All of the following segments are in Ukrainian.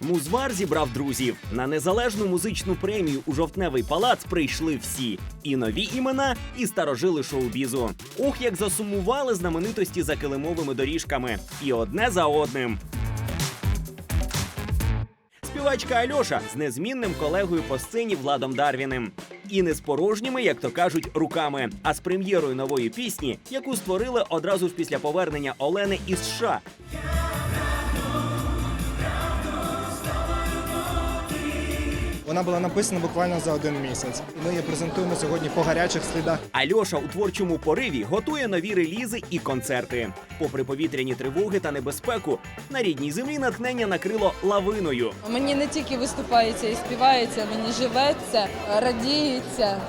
Музвар зібрав друзів. На незалежну музичну премію у жовтневий палац прийшли всі: і нові імена, і старожили шоу-бізу. Ох, як засумували знаменитості за килимовими доріжками. І одне за одним. Співачка Альоша з незмінним колегою по сцені Владом Дарвіним. І не з порожніми, як то кажуть, руками, а з прем'єрою нової пісні, яку створили одразу ж після повернення Олени із США. Вона була написана буквально за один місяць. Ми її презентуємо сьогодні по гарячих слідах. Альоша у творчому пориві готує нові релізи і концерти. Попри повітряні тривоги та небезпеку, на рідній землі натхнення накрило лавиною. Мені не тільки виступається і співається, мені живеться, радіється,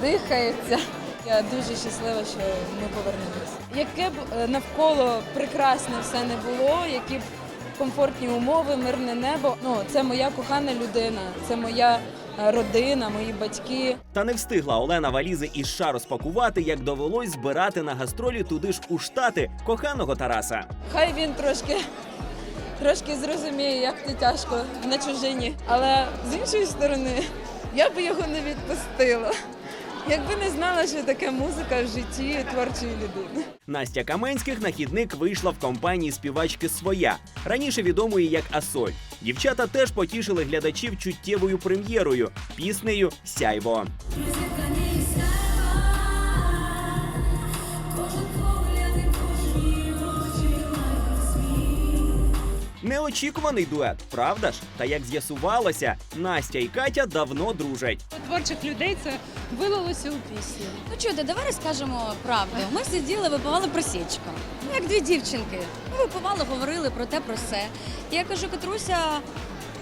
дихається. Я дуже щаслива, що ми повернулися. Яке б е, навколо прекрасне все не було, які б комфортні умови, мирне небо. Ну це моя кохана людина, це моя е, родина, мої батьки. Та не встигла Олена валізи із США розпакувати, як довелось збирати на гастролі туди ж у штати коханого Тараса. Хай він трошки. Трошки зрозуміє, як це тяжко на чужині. Але з іншої сторони, я б його не відпустила. Якби не знала, що таке музика в житті творчої людини. Настя Каменських на хідник вийшла в компанії співачки своя, раніше відомої як Асоль. Дівчата теж потішили глядачів чуттєвою прем'єрою піснею Сяйво. Неочікуваний дует, правда ж? Та як з'ясувалося, Настя і Катя давно дружать. У творчих людей це вилилося у пісню. Ну чуєте, давай розкажемо правду. Ми сиділи, випивали просічку. Ну, як дві дівчинки. Ми випивали, говорили про те, про все. І я кажу, Катруся,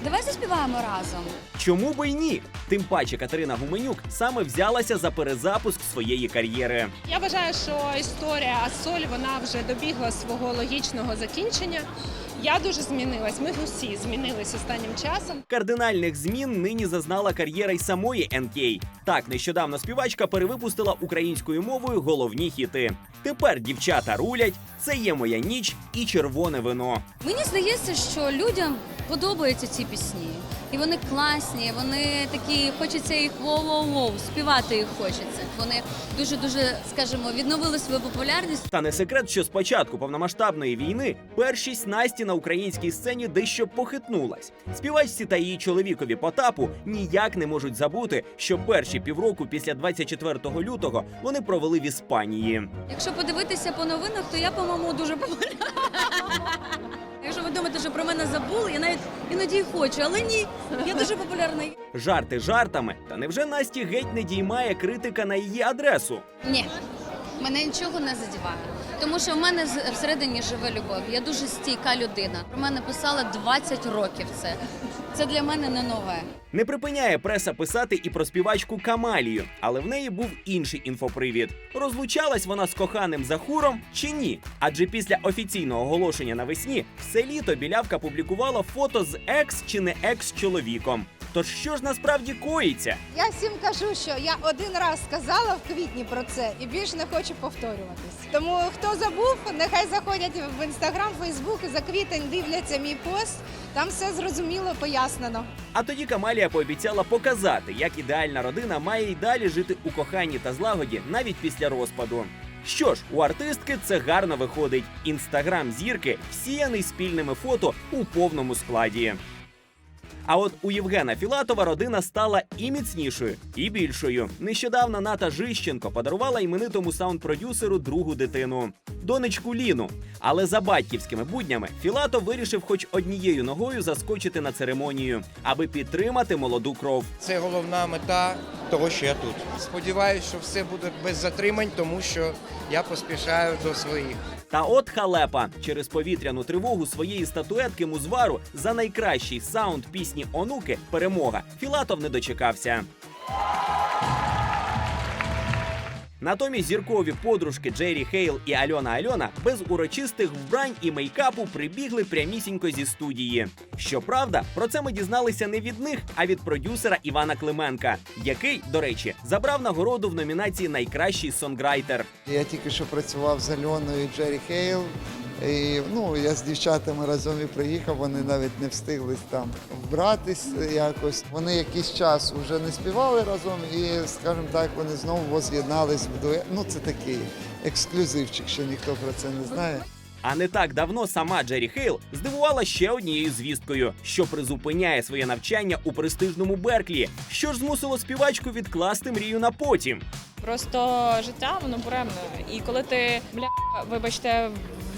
давай заспіваємо разом. Чому би й ні? Тим паче Катерина Гуменюк саме взялася за перезапуск своєї кар'єри. Я вважаю, що історія Асоль вона вже добігла свого логічного закінчення. Я дуже змінилась. Ми усі змінились останнім часом. Кардинальних змін нині зазнала кар'єра й самої НК. Так, нещодавно співачка перевипустила українською мовою головні хіти. Тепер дівчата рулять, це є моя ніч і червоне вино. Мені здається, що людям подобаються ці пісні. І вони класні, вони такі, хочеться їх воу-воу-воу, співати їх хочеться. Вони дуже-дуже, скажімо, відновили свою популярність. Та не секрет, що з початку повномасштабної війни першість Насті на українській сцені дещо похитнулась. Співачці та її чоловікові Потапу ніяк не можуть забути, що перші півроку після 24 лютого вони провели в Іспанії. Якщо подивитися по новинах, то я, по-моєму, дуже популярна. Думаєте, що про мене забули, я навіть іноді хочу, але ні, я дуже популярна. Жарти жартами, та невже Насті геть не діймає критика на її адресу? Ні, мене нічого не задіває. Тому що в мене з- всередині живе любов. Я дуже стійка людина. Про мене писали 20 років це. Це для мене не нове. Не припиняє преса писати і про співачку Камалію, але в неї був інший інфопривід. Розлучалась вона з коханим Захуром чи ні? Адже після офіційного оголошення навесні все літо білявка публікувала фото з екс чи не екс чоловіком. Тож що ж насправді коїться? Я всім кажу, що я один раз сказала в квітні про це і більше не хочу повторюватись. Тому хто забув, нехай заходять в інстаграм, фейсбук і за квітень дивляться мій пост. Там все зрозуміло пояснено. А тоді Камалія пообіцяла показати, як ідеальна родина має й далі жити у коханні та злагоді навіть після розпаду. Що ж, у артистки це гарно виходить. Інстаграм зірки всіяний спільними фото у повному складі. А от у Євгена Філатова родина стала і міцнішою, і більшою. Нещодавно Ната Жищенко подарувала іменитому саунд-продюсеру другу дитину донечку Ліну. Але за батьківськими буднями Філатов вирішив хоч однією ногою заскочити на церемонію, аби підтримати молоду кров. Це головна мета того, що я тут. Сподіваюсь, що все буде без затримань, тому що я поспішаю до своїх. Та от халепа через повітряну тривогу своєї статуетки Музвару за найкращий саунд пісні Онуки перемога Філатов не дочекався. Натомість зіркові подружки Джері Хейл і Альона Альона без урочистих вбрань і мейкапу прибігли прямісінько зі студії. Щоправда, про це ми дізналися не від них, а від продюсера Івана Клименка, який, до речі, забрав нагороду в номінації Найкращий сонграйтер. Я тільки що працював з Альоною і Джері Хейл. І ну, я з дівчатами разом і приїхав, вони навіть не встигли там вбратись якось. Вони якийсь час вже не співали разом, і, скажімо так, вони знову воз'єднались в дует. Ну, це такий ексклюзивчик, що ніхто про це не знає. А не так давно сама Джері Хейл здивувала ще однією звісткою, що призупиняє своє навчання у престижному Берклі, що ж змусило співачку відкласти мрію на потім. Просто життя воно буремне. І коли ти бля, вибачте,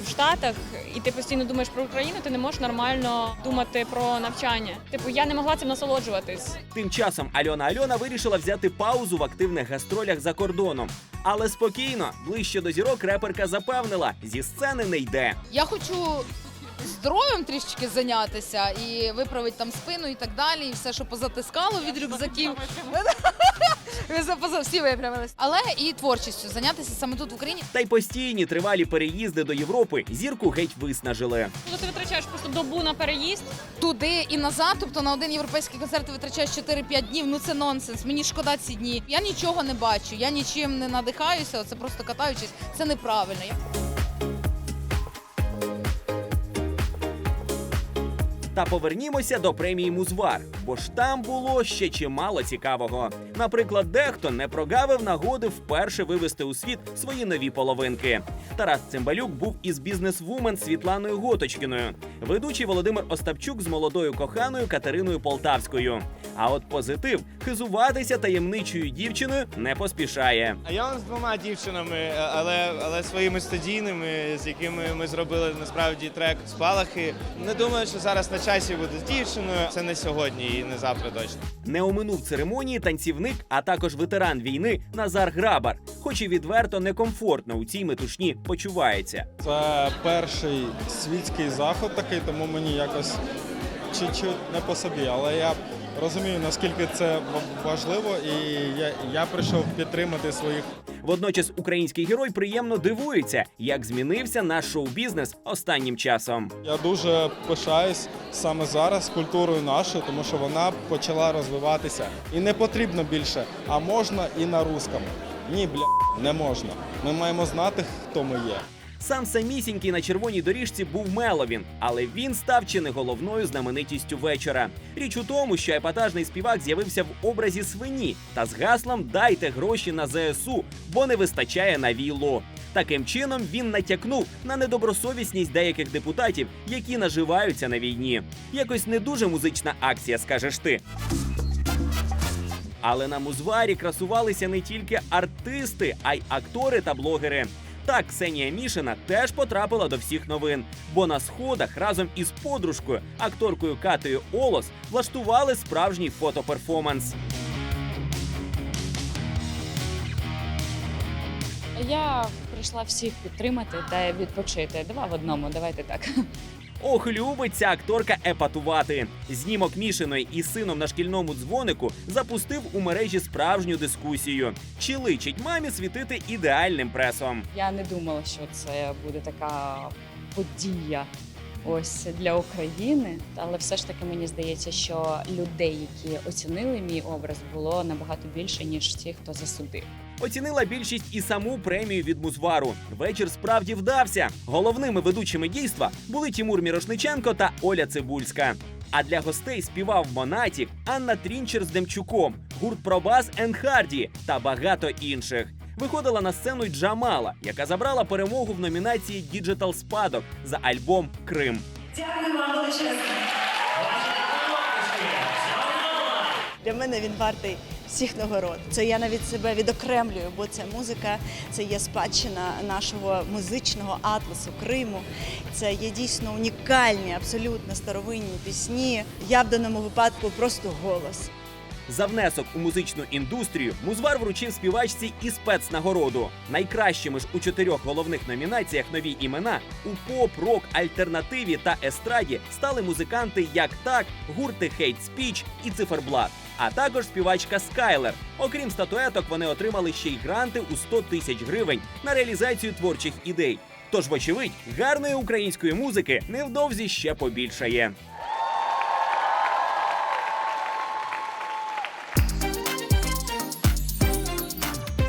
в Штатах, і ти постійно думаєш про Україну, ти не можеш нормально думати про навчання. Типу, я не могла цим насолоджуватись. Тим часом Альона Альона вирішила взяти паузу в активних гастролях за кордоном. Але спокійно, ближче до зірок реперка запевнила, зі сцени не йде. Я хочу здоров'ям трішечки зайнятися і виправити там спину і так далі, і все, що позатискало від рюкзаків. Поза- Всі виправились. Але і творчістю зайнятися саме тут в Україні. Та й постійні тривалі переїзди до Європи зірку геть виснажили. Коли ти витрачаєш просто добу на переїзд, Туди і назад, тобто на один європейський концерт ти витрачаєш 4-5 днів. Ну це нонсенс. Мені шкода ці дні. Я нічого не бачу, я нічим не надихаюся. Це просто катаючись. Це неправильно. Та повернімося до премії Музвар, бо ж там було ще чимало цікавого. Наприклад, дехто не прогавив нагоди вперше вивести у світ свої нові половинки. Тарас Цимбалюк був із бізнес-вумен Світланою Готочкіною, ведучий Володимир Остапчук з молодою коханою Катериною Полтавською. А от позитив хизуватися таємничою дівчиною не поспішає. А я з двома дівчинами, е, але, але своїми студійними, з якими ми зробили насправді трек спалахи. Не думаю, що зараз на часі буде з дівчиною. Це не сьогодні і не завтра точно. Не оминув церемонії танцівник, а також ветеран війни Назар Грабар, хоч і відверто некомфортно у цій метушні почувається. Це перший світський заход такий, тому мені якось чуть-чуть не по собі. Але я розумію, наскільки це ва- важливо, і я, я прийшов підтримати своїх Водночас український герой приємно дивується, як змінився наш шоу-бізнес останнім часом. Я дуже пишаюсь саме зараз культурою нашою, тому що вона почала розвиватися. І не потрібно більше, а можна і на русскому. Ні, бля, не можна. Ми маємо знати, хто ми є. Сам самісінький на червоній доріжці був Меловін, але він став чи не головною знаменитістю вечора. Річ у тому, що епатажний співак з'явився в образі свині та з гаслом Дайте гроші на ЗСУ, бо не вистачає на віллу. Таким чином він натякнув на недобросовісність деяких депутатів, які наживаються на війні. Якось не дуже музична акція, скажеш ти. Але на музварі красувалися не тільки артисти, а й актори та блогери. Так, Ксенія Мішина теж потрапила до всіх новин, бо на сходах разом із подружкою, акторкою Катею Олос, влаштували справжній фотоперформанс. я прийшла всіх підтримати та відпочити. Два в одному, давайте так. Ох, любить ця акторка епатувати. Знімок Мішиної із сином на шкільному дзвонику запустив у мережі справжню дискусію. Чи личить мамі світити ідеальним пресом? Я не думала, що це буде така подія. Ось для України, але все ж таки мені здається, що людей, які оцінили мій образ, було набагато більше ніж ті, хто засудив. Оцінила більшість і саму премію від Музвару. Вечір справді вдався. Головними ведучими дійства були Тімур Мірошниченко та Оля Цибульська. А для гостей співав Монатік, Анна Трінчер з Демчуком, гурт Пробас Ен Харді та багато інших. Виходила на сцену Джамала, яка забрала перемогу в номінації Діджитал Спадок за альбом Крим. Для мене він вартий всіх нагород. Це я навіть себе відокремлюю, бо це музика, це є спадщина нашого музичного атласу Криму. Це є дійсно унікальні, абсолютно старовинні пісні. Я в даному випадку просто голос. За внесок у музичну індустрію Музвар вручив співачці і спецнагороду. Найкращими ж у чотирьох головних номінаціях нові імена у поп, рок, альтернативі та естраді стали музиканти як так, гурти Хейт Спіч і Циферблат. А також співачка Скайлер. Окрім статуеток, вони отримали ще й гранти у 100 тисяч гривень на реалізацію творчих ідей. Тож, вочевидь, гарної української музики невдовзі ще побільшає.